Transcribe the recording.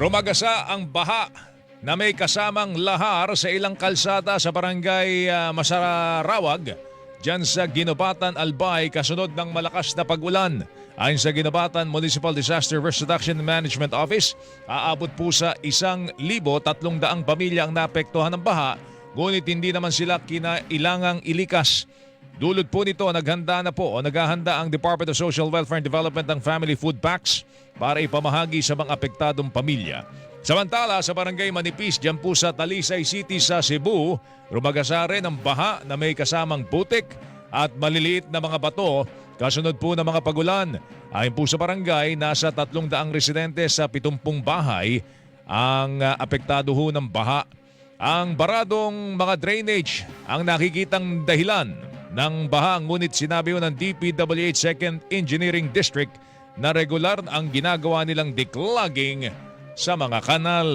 Rumagasa ang baha na may kasamang lahar sa ilang kalsada sa barangay ah, Masararawag dyan sa Ginobatan, Albay kasunod ng malakas na pag-ulan. Ayon sa Ginobatan Municipal Disaster Risk Reduction Management Office, aabot po sa isang libo tatlong daang pamilya ang naapektuhan ng baha, ngunit hindi naman sila kinailangang ilikas. Dulot po nito, naghanda na po o naghahanda ang Department of Social Welfare and Development ng Family Food Packs para ipamahagi sa mga apektadong pamilya. Samantala, sa barangay Manipis, dyan po sa Talisay City sa Cebu, rumagasa rin ang baha na may kasamang putik at maliliit na mga bato kasunod po ng mga pagulan. Ayon po sa barangay, nasa tatlong daang residente sa 70 bahay ang ah, apektado ho ng baha. Ang baradong mga drainage ang nakikitang dahilan ng baha ngunit sinabi ng DPWH 2nd Engineering District na regular ang ginagawa nilang declogging sa mga kanal.